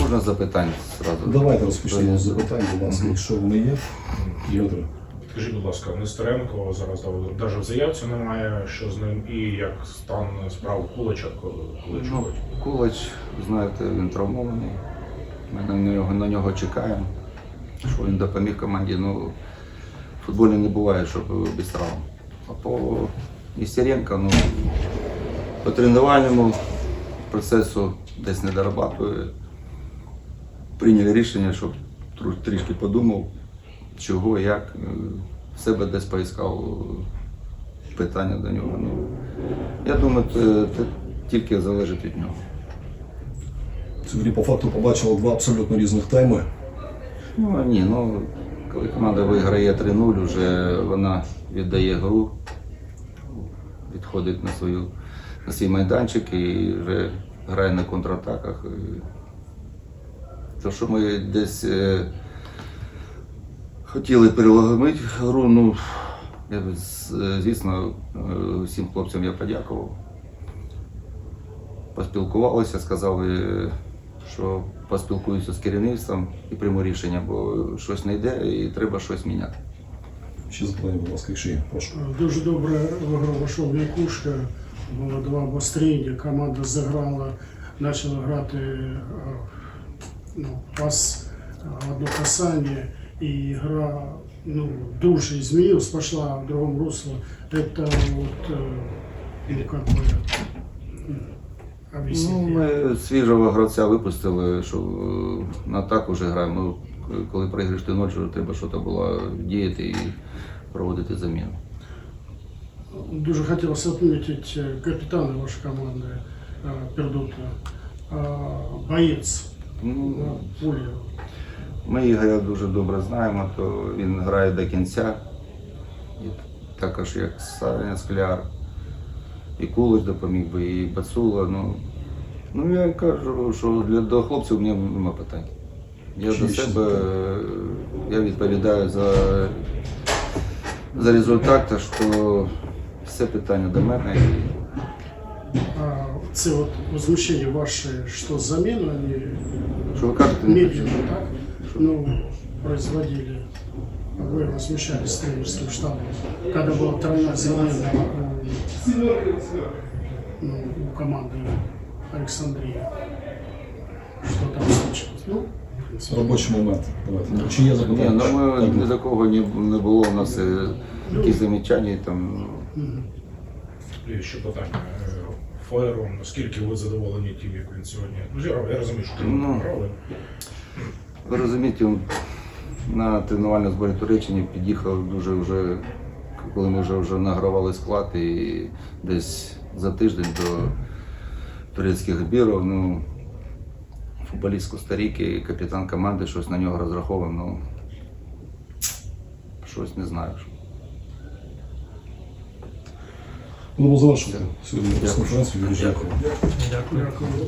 Можна запитання зразу? Давайте розпочнемо з запитань, будь ласка, якщо вони є. Петро. Скажіть, будь ласка, Нестеренко зараз навіть в заявці немає, що з ним, і як стан справ Кулича, коли Ну? Кулач, знаєте, він травмований. Ми на нього, на нього чекаємо, що він допоміг команді. Ну, в футболі не буває, щоб без травм. А по Нестеренко, ну, по тренувальному процесу десь не дорабатує. Прийняли рішення, щоб трішки подумав, чого, як. е, В себе десь поіскав е, питання до нього. Ну, я думаю, це, це тільки залежить від нього. Сьогодні по факту побачили два абсолютно різних тайми. Ну ні, ну коли команда виграє 3-0, вже вона віддає гру, відходить на свою на свій майданчик і вже грає на контратаках. То, що ми десь е, хотіли перелогомити гру, ну я б, звісно, е, всім хлопцям я подякував. Поспілкувалися, сказали, що поспілкуюся з керівництвом і прийму рішення, бо щось не йде і треба щось міняти. Ще запитання, будь ласка, якщо є. Прошу. Дуже добре в игру вийшов Якушка Було два обостріння, команда заграла, почала грати е, ну, пас е, одно касання, і гра ну, дуже змінилась, пошла в другом русле. Это вот, э, ну, как бы, м, Ну, объяснить. ми свіжого гравця випустили, що е, на атаку вже граємо. Ну, коли проіграєш ти ночі, треба щось було діяти і проводити заміну. Дуже хотілося відмітити е, капітана вашої команди е, Пердута. Е, Боєць Ну, на полі. Ми Ігоря дуже добре знаємо, то він грає до кінця. І також як Саня Скляр, і Кулич допоміг би, і Бацула. Ну, ну я кажу, що для до хлопців у мене немає питань. Я Чи до себе е, я відповідаю за, за результат, що все питання до мене. І А це от возмущення ваше, що заміну вони Що ви кажете, не медленно, почув. так? Ну, производили. Вы возмущались тренерским штабом, когда была тройная замена у, ну, у команды Александрия. Что там случилось? Ну, в принципе, Робочий момент. Давайте. Чи є Ні, запитання? ну ми Так, ні до кого не, не було у нас е, якісь замічання там. І ще питання. е, Флером, наскільки ви задоволені тим, як він сьогодні? Ну, я розумію, що Ну. грали. Ви розумієте, на тренувальному зборі Туреччині під'їхав дуже вже, коли ми вже, вже награвали склад і десь за тиждень до турецьких збірів, ну, футболіст Коста-Ріки, капітан команди, щось на нього розраховував, ну, щось не знаю. Будемо завершувати сьогодні Дякую. прес-конференцію. Дякую. дякую. Дякую.